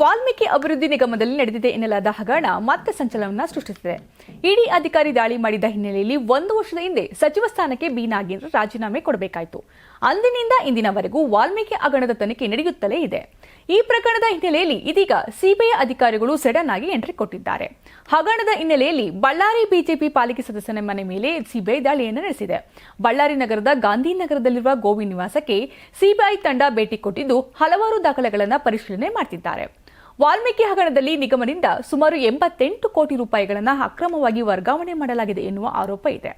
ವಾಲ್ಮೀಕಿ ಅಭಿವೃದ್ಧಿ ನಿಗಮದಲ್ಲಿ ನಡೆದಿದೆ ಎನ್ನಲಾದ ಹಗರಣ ಮತ್ತೆ ಸಂಚಲನವನ್ನ ಸೃಷ್ಟಿಸಿದೆ. ಇಡಿ ಅಧಿಕಾರಿ ದಾಳಿ ಮಾಡಿದ ಹಿನ್ನೆಲೆಯಲ್ಲಿ ಒಂದು ವರ್ಷದ ಹಿಂದೆ ಸಚಿವ ಸ್ಥಾನಕ್ಕೆ ಬಿ ನಾಗೇಂದ್ರ ರಾಜೀನಾಮೆ ಕೊಡಬೇಕಾಯಿತು. ಅಂದಿನಿಂದ ಇಂದಿನವರೆಗೂ ವಾಲ್ಮೀಕಿ ಹಗರಣದ ತನಿಖೆ ನಡೆಯುತ್ತಲೇ ಇದೆ. ಈ ಪ್ರಕರಣದ ಹಿನ್ನೆಲೆಯಲ್ಲಿ ಇದೀಗ ಸಿಬಿಐ ಅಧಿಕಾರಿಗಳು ಸಡನ್ ಆಗಿ ಎಂಟ್ರಿ ಕೊಟ್ಟಿದ್ದಾರೆ. ಹಗರಣದ ಹಿನ್ನೆಲೆಯಲ್ಲಿ ಬಳ್ಳಾರಿ ಬಿಜೆಪಿ ಪಾಲಿಕೆ ಸದಸ್ಯನ ಮನೆ ಮೇಲೆ ಸಿಬಿಐ ದಾಳಿಯನ್ನು ನಡೆಸಿದೆ. ಬಳ್ಳಾರಿ ನಗರದ ಗಾಂಧಿನಗರದಲ್ಲಿರುವ ಗೋವಿ ನಿವಾಸಕ್ಕೆ ಸಿಬಿಐ ತಂಡ ಭೇಟಿ ಕೊಟ್ಟಿದ್ದು ಹಲವಾರು ದಾಖಲೆಗಳನ್ನು ಪರಿಶೀಲನೆ ಮಾಡ್ತಿದ್ದಾರೆ. ವಾಲ್ಮೀಕಿ ಹಗರಣದಲ್ಲಿ ನಿಗಮದಿಂದ ಸುಮಾರು ಎಂಬತ್ತೆಂಟು ಕೋಟಿ ರೂಪಾಯಿಗಳನ್ನು ಅಕ್ರಮವಾಗಿ ವರ್ಗಾವಣೆ ಮಾಡಲಾಗಿದೆ ಎನ್ನುವ ಆರೋಪ ಇದೆ.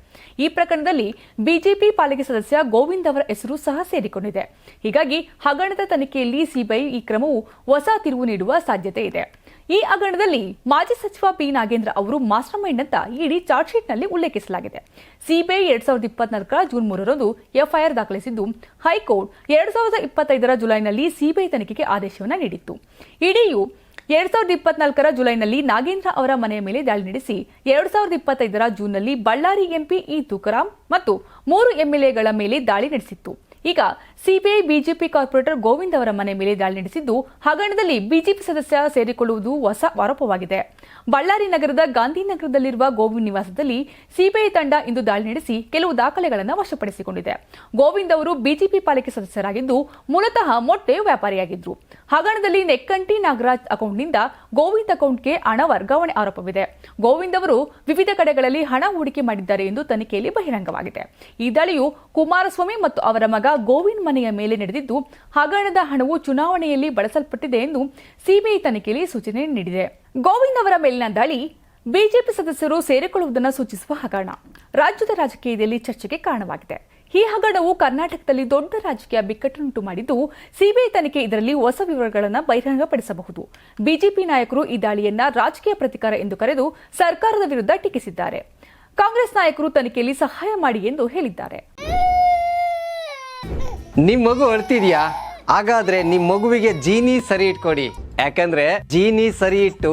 ಈ ಪ್ರಕರಣದಲ್ಲಿ ಬಿಜೆಪಿ ಪಾಲಿಕೆ ಸದಸ್ಯ ಗೋವಿಂದ್ ಅವರ ಹೆಸರು ಸಹ ಸೇರಿಕೊಂಡಿದೆ. ಹೀಗಾಗಿ ಹಗರಣದ ತನಿಖೆಯಲ್ಲಿ ಸಿಬಿಐ ಈ ಕ್ರಮವು ಹೊಸ ತಿರುವು ನೀಡುವ ಸಾಧ್ಯತೆ ಇದೆ. ಈ ಹಗರಣದಲ್ಲಿ ಮಾಜಿ ಸಚಿವ ಪಿ ನಾಗೇಂದ್ರ ಅವರು ಮಾಸ್ಟರ್ ಮೈಂಡ್ ಅಂತ ಇಡೀ ಚಾರ್ಜ್ ಶೀಟ್ನಲ್ಲಿ ಉಲ್ಲೇಖಿಸಲಾಗಿದೆ. ಸಿಬಿಐ ಎರಡ್ ಸಾವಿರದ ಇಪ್ಪತ್ನಾಲ್ಕರ ಜೂನ್ ಮೂರರಂದು ಎಫ್ಐಆರ್ ದಾಖಲಿಸಿದ್ದು, ಹೈಕೋರ್ಟ್ ಎರಡ್ ಸಾವಿರದ ಇಪ್ಪತ್ತೈದರ ಜುಲೈನಲ್ಲಿ ಸಿಬಿಐ ತನಿಖೆಗೆ ಆದೇಶವನ್ನು ನೀಡಿತ್ತು. ಇಡಿಯು ಎರಡ್ ಸಾವಿರದ ಇಪ್ಪತ್ನಾಲ್ಕರ ಜುಲೈನಲ್ಲಿ ನಾಗೇಂದ್ರ ಅವರ ಮನೆಯ ಮೇಲೆ ದಾಳಿ ನಡೆಸಿ ಎರಡ್ ಸಾವಿರದ ಇಪ್ಪತ್ತೈದರ ಜೂನ್ನಲ್ಲಿ ಬಳ್ಳಾರಿ ಎಂಪಿ ಇ ತುಕಾರಾಂ ಮತ್ತು ಮೂರು ಎಂಎಲ್ಎಗಳ ಮೇಲೆ ದಾಳಿ ನಡೆಸಿತ್ತು. ಈಗ ಸಿಬಿಐ, ಬಿಜೆಪಿ ಕಾರ್ಪೊರೇಟರ್ ಗೋವಿಂದ್ ಅವರ ಮನೆ ಮೇಲೆ ದಾಳಿ ನಡೆಸಿದ್ದು, ಹಗರಣದಲ್ಲಿ ಬಿಜೆಪಿ ಸದಸ್ಯ ಸೇರಿಕೊಳ್ಳುವುದು ಹೊಸ ಆರೋಪವಾಗಿದೆ. ಬಳ್ಳಾರಿ ನಗರದ ಗಾಂಧಿನಗರದಲ್ಲಿರುವ ಗೋವಿಂದ್ ನಿವಾಸದಲ್ಲಿ ಸಿಬಿಐ ತಂಡ ಇಂದು ದಾಳಿ ನಡೆಸಿ ಕೆಲವು ದಾಖಲೆಗಳನ್ನು ವಶಪಡಿಸಿಕೊಂಡಿದೆ. ಗೋವಿಂದ್ ಅವರು ಬಿಜೆಪಿ ಪಾಲಿಕೆ ಸದಸ್ಯರಾಗಿದ್ದು, ಮೂಲತಃ ಮೊಟ್ಟೆ ವ್ಯಾಪಾರಿಯಾಗಿದ್ದರು ಹಗರಣದಲ್ಲಿ ನೆಕ್ಕಂಟಿ ನಾಗರಾಜ್ ಅಕೌಂಟ್ನಿಂದ ಗೋವಿಂದ್ ಅಕೌಂಟ್ಗೆ ಹಣ ವರ್ಗಾವಣೆ ಆರೋಪವಿದೆ. ಗೋವಿಂದ್ ಅವರು ವಿವಿಧ ಕಡೆಗಳಲ್ಲಿ ಹಣ ಹೂಡಿಕೆ ಮಾಡಿದ್ದಾರೆ ಎಂದು ತನಿಖೆಯಲ್ಲಿ ಬಹಿರಂಗವಾಗಿದೆ. ಈ ದಾಳಿಯು ಕುಮಾರಸ್ವಾಮಿ ಮತ್ತು ಅವರ ಮಗ ಗೋವಿಂದ್ ಮನೆಯ ಮೇಲೆ ನಡೆದಿದ್ದು, ಹಗರಣದ ಹಣವು ಚುನಾವಣೆಯಲ್ಲಿ ಬಳಸಲ್ಪಟ್ಟಿದೆ ಎಂದು ಸಿಬಿಐ ತನಿಖೆಯಲ್ಲಿ ಸೂಚನೆ ನೀಡಿದೆ. ಗೋವಿಂದ್ ಅವರ ಮೇಲಿನ ದಾಳಿ ಬಿಜೆಪಿ ಸದಸ್ಯರು ಸೇರಿಕೊಳ್ಳುವುದನ್ನು ಸೂಚಿಸುವ ಹಗರಣ. ರಾಜ್ಯದ ರಾಜಕೀಯದಲ್ಲಿ ಚರ್ಚೆಗೆ ಕಾರಣವಾಗಿದೆ. ಈ ಹಗರಣವು ಕರ್ನಾಟಕದಲ್ಲಿ ದೊಡ್ಡ ರಾಜಕೀಯ ಬಿಕ್ಕಟ್ಟನ್ನುಂಟು ಮಾಡಿದ್ದು, ಸಿಬಿಐ ತನಿಖೆ ಇದರಲ್ಲಿ ಹೊಸ ವಿವರಗಳನ್ನು ಬಹಿರಂಗಪಡಿಸಬಹುದು. ಬಿಜೆಪಿ ನಾಯಕರು ಈ ದಾಳಿಯನ್ನ ರಾಜಕೀಯ ಪ್ರತಿಕಾರ ಎಂದು ಕರೆದು ಸರ್ಕಾರದ ವಿರುದ್ಧ ಟೀಕಿಸಿದ್ದಾರೆ. ಕಾಂಗ್ರೆಸ್ ನಾಯಕರು ತನಿಖೆಯಲ್ಲಿ ಸಹಾಯ ಮಾಡಿ ಎಂದು ಹೇಳಿದ್ದಾರೆ. ನಿಮ್ ಮಗು ಅಳ್ತಿದ್ಯಾ ಹಾಗಾದ್ರೆ ನಿಮ್ ಮಗುವಿಗೆ ಜೀನಿ ಸರಿ ಇಟ್ಕೊಡಿ. ಯಾಕಂದ್ರೆ ಜೀನಿ ಸರಿ ಇಟ್ಟು